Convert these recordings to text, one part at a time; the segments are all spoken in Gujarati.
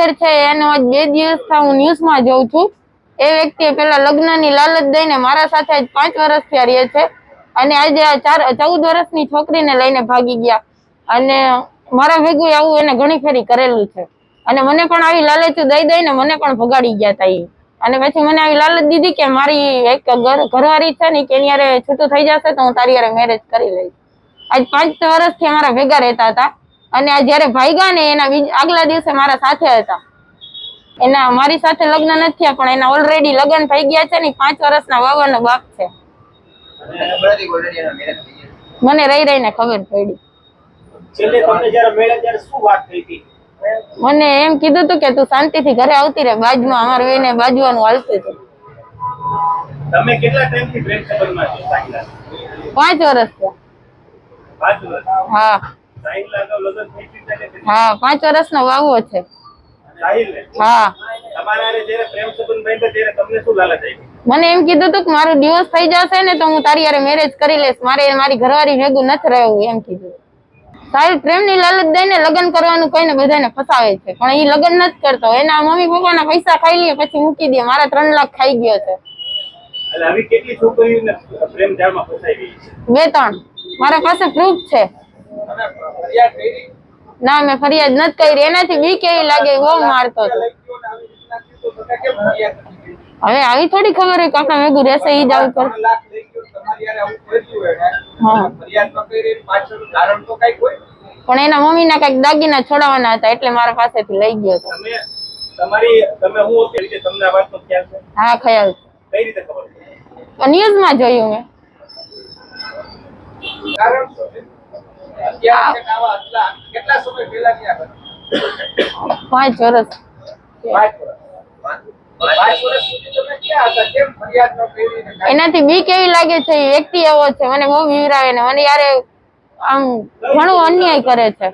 ખેર છે, એનો બે દિવસથી હું ન્યૂઝમાં જોઉં છું. એ વ્યક્તિએ પેલા લગ્નની લાલચ દઈને મારા સાથે આજ પાંચ વર્ષથી રહે છે. અને આજે ચાર, ચૌદ વર્ષની છોકરીને લઈને ભાગી ગયા. અને મારા ભેગું આવું એને ઘણી ફેરી કરેલું છે. અને મને પણ આવી લાલચું દઈ દઈને મને પણ ભગાડી ગયા તા એ અને પછી મને આવી લાલચ દીધી કે મારી એક ઘર, ઘરવાળી છે ને કે એની યારે છૂટું થઈ જશે તો હું તારી યારે મેરેજ કરી લઈશ. આજ પાંચ વર્ષથી અમારા ભેગા રહેતા હતા. અને આ જયારે ભાગ્યા ને એના બીજ- આગલા દિવસે મારા સાથે હતા. એના મારી સાથે લગ્ન નથી થયા પણ એના ઓલરેડી લગ્ન થઈ ગયા છે ને પાંચ વર્ષના વાવાનો બાપ છે. મને રહી રહીને ખબર પડી. મને એમ કીધું હતું કે તું શાંતિથી ઘરે આવતી રહે બાજુમાં અમારે એને બાજવાનું હાલતું હતું. તમે કેટલા ટાઈમથી પ્રેમ સંબંધમાં છો પાંચ વર્ષ થયા. પાંચ વર્ષ? હા. હા પાંચ વર્ષ નો વાવો છે. હા. મને એમ કીધું હતું કે મારું ડિવોર્સ થઈ જશે ને તો હું તારી હારે મેરેજ કરી લઈશ. મારે મારી ઘરવાળી ભેગું નથી રહેવું એમ કીધું. સારી પ્રેમની લાલચ દઈને લગ્ન કરવાનું કહીને બધાને ફસાવે છે. પણ એ લગ્ન નથી કરતો. એના મમ્મી પપ્પાના પૈસા ખાઈ લે પછી મૂકી દે. મારા ત્રણ લાખ ખાઈ ગયો છે. બે ત્રણ. મારા પાસે પ્રૂફ છે. ના, મેં ફરિયાદ નથી કરી. એનાથી બીક એવી લાગે બહુ મારતો હતો. હવે આવી થોડી ખબર હોય કે આપણે ભેગું રહેશે, ઈ જ આવું કરશે. હા. પણ એના મમ્મીના કંઈક દાગીના છોડાવવાના હતા, એટલે મારા પાસેથી લઈ ગયો હતો. તમે તમારી તમે હું હતી રીતે તમને આ વાતનો ખ્યાલ છે. હા ખ્યાલ છે કઈ રીતે ખબર છે ન્યૂઝમાં જોયું મેં. પાંચ વર્ષ એનાથી બી કેવી લાગે છે વ્યક્તિ એવો છે, મને બહુ વિવરાવે ને મને યારે આમ ઘણું અન્યાય કરે છે.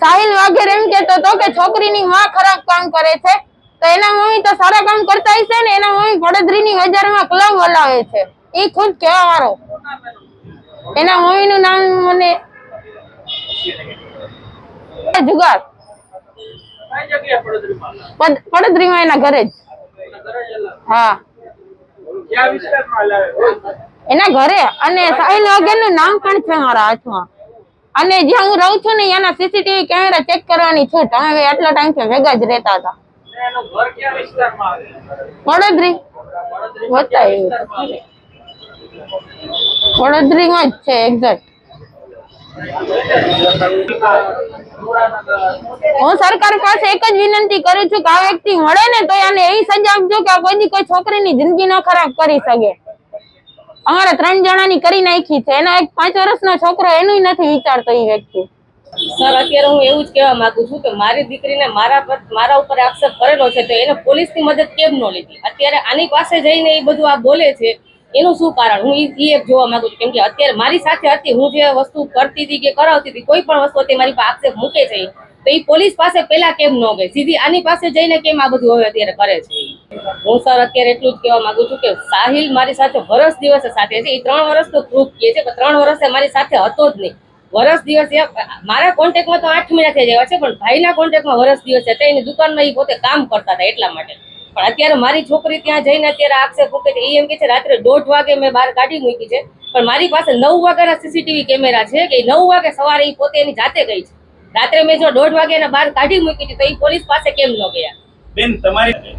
સાહિલ વાઘેર એમ કેતો હતો કે છોકરીની માં ખરાબ કામ કરે છે, તો એના મમ્મી તો સારા કામ કરતા હશે ને એના મમ્મી વડોદરીની બજારમાં ક્લબ બોલાવે છે. એ ખુદ કહેવા વાળો. એના મમ્મી નું નામ મને જુગાર. પડોદરીમાં એના ઘરે જ. હા. એના ઘરે. અને સાહિલ વગેરેનું નામ પણ છે મારા હાથમાં. અને જ્યાં હું રહું છું ને એના સીસીટીવી કેમેરા ચેક કરવાની છે. તમે બે આટલા ટાઈમથી ભેગા જ રહેતા હતા. વડોદરી વડોદરીમાં જ છે એક્ઝેક્ટ હું સરકાર પાસે એક જ વિનંતી કરું છું કે આ વ્યક્તિ મળે ને તો એને એવી સજા આપજો કે આ કોઈ કોઈ છોકરીની જિંદગી ન ખરાબ કરી શકે. અમારા ત્રણ જણાની કરી નાખી છે. એનો એક પાંચ વર્ષનો છોકરો એનું નથી વિચારતો એ વ્યક્તિ. સર, અત્યારે હું એવું જ કહેવા માંગુ છું કે મારી દીકરીને મારા પર મારા ઉપર આક્ષેપ કરેલો છે તો એને પોલીસની મદદ કેમ ન લીધી? અત્યારે આની પાસે જઈને એ બધું આ બોલે છે. એનું શું કારણ? હું એક જોવા માંગુ છું, કેમ કે અત્યારે મારી સાથે હતી, હું જે વસ્તુ કરતી હતી કે કરાવતી હતી, કોઈ પણ વસ્તુ હતી મારી પાસે આક્ષેપ મૂકે છે તો એ પોલીસ પાસે પેલા કેમ ન ગઈ? સીધી આની પાસે જઈને કેમ આ બધું હવે અત્યારે કરે છે હું સર અત્યારે એટલું જ કહેવા માંગુ છું કે સાહિલ મારી સાથે વરસ દિવસે સાથે છે. એ ત્રણ વર્ષનો પ્રૂફ કહે છે, પણ ત્રણ વર્ષે મારી સાથે હતો જ નહીં. વરસ દિવસ મારા કોન્ટેક્ટમાં તો આઠ મહિના થઈ ગયા છે, પણ ભાઈના કોન્ટેક્ટમાં વરસ દિવસ છે એની દુકાનમાં એ પોતે કામ કરતા હતા એટલા માટે. પણ અત્યારે મારી છોકરી ત્યાં જઈને અત્યારે આક્ષેપ મૂકે છે. એમ કે છે, રાત્રે દોઢ વાગે મેં બહાર કાઢી મૂકી છે. પણ મારી પાસે નવ વાગ્યાના સીસીટીવી કેમેરા છે કે નવ વાગે સવારે એ પોતે એની જાતે ગઈ છે. રાત્રે મેં જો દોઢ વાગે બહાર કાઢી મૂકી હતી તો એ પોલીસ પાસે કેમ ન ગયા? બેન, તમારી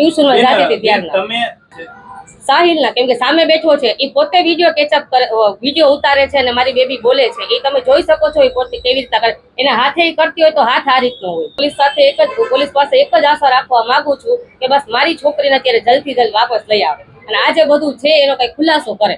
ટ્યુશનમાં જાતી હતી ત્યારના તમે સાહિલના કેમ કે સામે બેઠો છે એ પોતે વીડિયો કેચઅપ કરે વીડિયો ઉતારે છે અને મારી બેબી બોલે છે. એ તમે જોઈ શકો છો એ પોતે કેવી રીતે કરે. એને હાથે એ કરતી હોય તો હાથ આ રીતનો હોય. પોલીસ સાથે એક જ પોલીસ પાસે એક જ આશા રાખવા માંગુ છું કે બસ મારી છોકરીને અત્યારે જલ્દથી જલ્દ વાપસ લઈ આવે. અને આ જે બધું છે એનો કઈ ખુલાસો કરે.